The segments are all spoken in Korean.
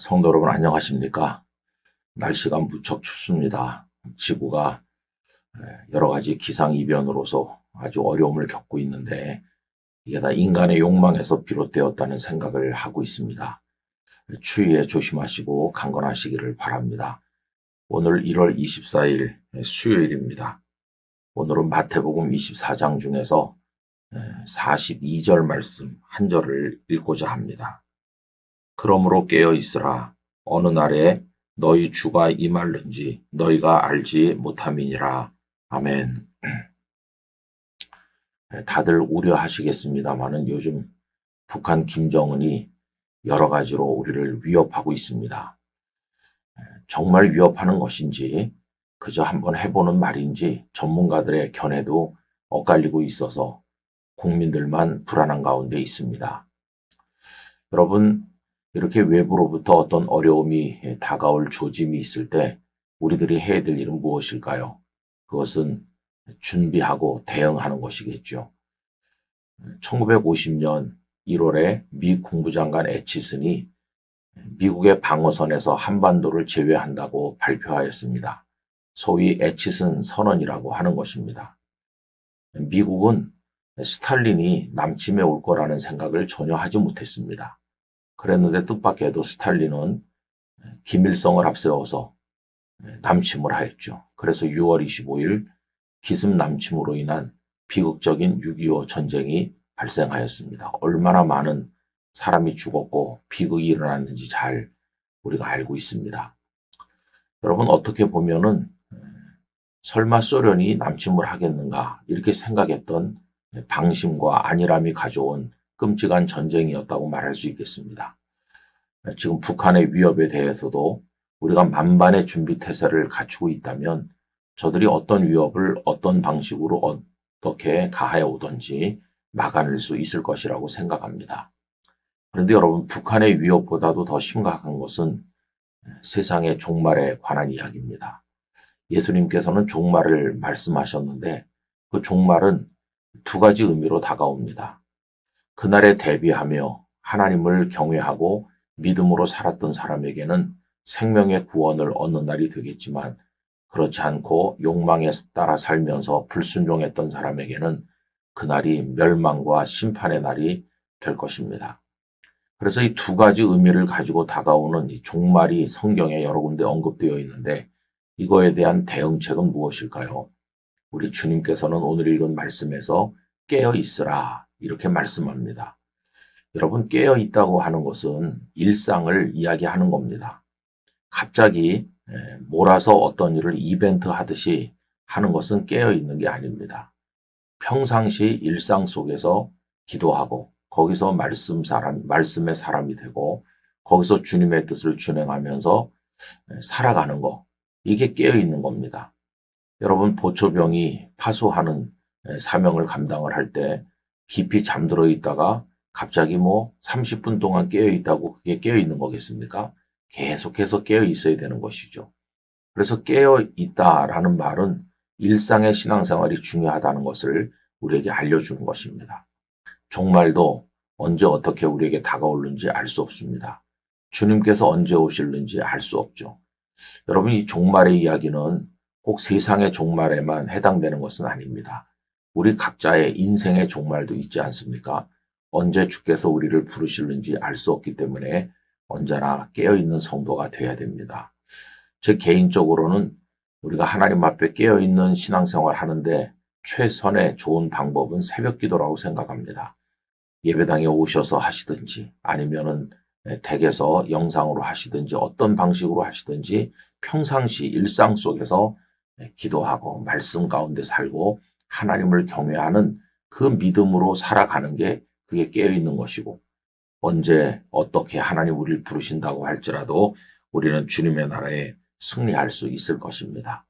성도 여러분 안녕하십니까? 날씨가 무척 춥습니다. 지구가 여러 가지 기상이변으로서 아주 어려움을 겪고 있는데 이게 다 인간의 욕망에서 비롯되었다는 생각을 하고 있습니다. 추위에 조심하시고 강건하시기를 바랍니다. 오늘 1월 24일 수요일입니다. 오늘은 마태복음 24장 중에서 42절 말씀 한 절을 읽고자 합니다. 그러므로 깨어 있으라. 어느 날에 너희 주가 임할는지 너희가 알지 못함이니라. 아멘. 다들 우려하시겠습니다만은 요즘 북한 김정은이 여러 가지로 우리를 위협하고 있습니다. 정말 위협하는 것인지 그저 한번 해보는 말인지 전문가들의 견해도 엇갈리고 있어서 국민들만 불안한 가운데 있습니다. 여러분, 이렇게 외부로부터 어떤 어려움이 다가올 조짐이 있을 때 우리들이 해야 될 일은 무엇일까요? 그것은 준비하고 대응하는 것이겠죠. 1950년 1월에 미 국무장관 에치슨이 미국의 방어선에서 한반도를 제외한다고 발표하였습니다. 소위 에치슨 선언이라고 하는 것입니다. 미국은 스탈린이 남침해 올 거라는 생각을 전혀 하지 못했습니다. 그랬는데 뜻밖에도 스탈린은 김일성을 앞세워서 남침을 하였죠. 그래서 6월 25일 기습 남침으로 인한 비극적인 6.25 전쟁이 발생하였습니다. 얼마나 많은 사람이 죽었고 비극이 일어났는지 잘 우리가 알고 있습니다. 여러분 어떻게 보면은 설마 소련이 남침을 하겠는가 이렇게 생각했던 방심과 안일함이 가져온 끔찍한 전쟁이었다고 말할 수 있겠습니다. 지금 북한의 위협에 대해서도 우리가 만반의 준비 태세를 갖추고 있다면 저들이 어떤 위협을 어떤 방식으로 어떻게 가하여 오든지 막아낼 수 있을 것이라고 생각합니다. 그런데 여러분, 북한의 위협보다도 더 심각한 것은 세상의 종말에 관한 이야기입니다. 예수님께서는 종말을 말씀하셨는데 그 종말은 두 가지 의미로 다가옵니다. 그날에 대비하며 하나님을 경외하고 믿음으로 살았던 사람에게는 생명의 구원을 얻는 날이 되겠지만 그렇지 않고 욕망에 따라 살면서 불순종했던 사람에게는 그날이 멸망과 심판의 날이 될 것입니다. 그래서 이 두 가지 의미를 가지고 다가오는 이 종말이 성경에 여러 군데 언급되어 있는데 이거에 대한 대응책은 무엇일까요? 우리 주님께서는 오늘 읽은 말씀에서 깨어 있으라 이렇게 말씀합니다. 여러분 깨어 있다고 하는 것은 일상을 이야기하는 겁니다. 갑자기 몰아서 어떤 일을 이벤트 하듯이 하는 것은 깨어 있는 게 아닙니다. 평상시 일상 속에서 기도하고 거기서 말씀 사람 말씀의 사람이 되고 거기서 주님의 뜻을 준행하면서 살아가는 거 이게 깨어 있는 겁니다. 여러분 보초병이 파수하는 사명을 감당을 할 때 깊이 잠들어 있다가 갑자기 뭐 30분 동안 깨어 있다고 그게 깨어 있는 거겠습니까? 계속해서 깨어 있어야 되는 것이죠. 그래서 깨어 있다라는 말은 일상의 신앙생활이 중요하다는 것을 우리에게 알려주는 것입니다. 종말도 언제 어떻게 우리에게 다가올는지 알 수 없습니다. 주님께서 언제 오실는지 알 수 없죠. 여러분, 이 종말의 이야기는 꼭 세상의 종말에만 해당되는 것은 아닙니다. 우리 각자의 인생의 종말도 있지 않습니까? 언제 주께서 우리를 부르실는지 알 수 없기 때문에 언제나 깨어있는 성도가 되어야 됩니다. 제 개인적으로는 우리가 하나님 앞에 깨어있는 신앙생활 하는데 최선의 좋은 방법은 새벽 기도라고 생각합니다. 예배당에 오셔서 하시든지 아니면은 댁에서 영상으로 하시든지 어떤 방식으로 하시든지 평상시 일상 속에서 기도하고 말씀 가운데 살고 하나님을 경외하는 그 믿음으로 살아가는 게 그게 깨어있는 것이고 언제 어떻게 하나님 우리를 부르신다고 할지라도 우리는 주님의 나라에 승리할 수 있을 것입니다.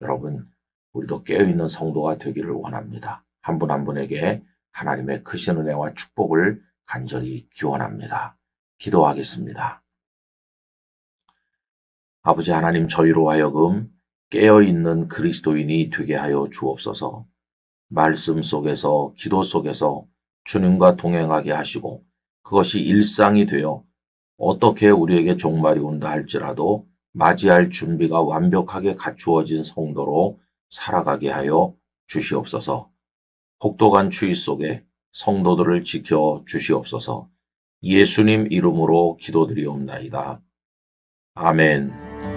여러분, 우리도 깨어있는 성도가 되기를 원합니다. 한 분한 분에게 하나님의 크신 은혜와 축복을 간절히 기원합니다. 기도하겠습니다. 아버지 하나님 저희로 하여금 깨어있는 그리스도인이 되게 하여 주옵소서 말씀 속에서 기도 속에서 주님과 동행하게 하시고 그것이 일상이 되어 어떻게 우리에게 종말이 온다 할지라도 맞이할 준비가 완벽하게 갖추어진 성도로 살아가게 하여 주시옵소서. 혹독한 추위 속에 성도들을 지켜 주시옵소서. 예수님 이름으로 기도드리옵나이다. 아멘.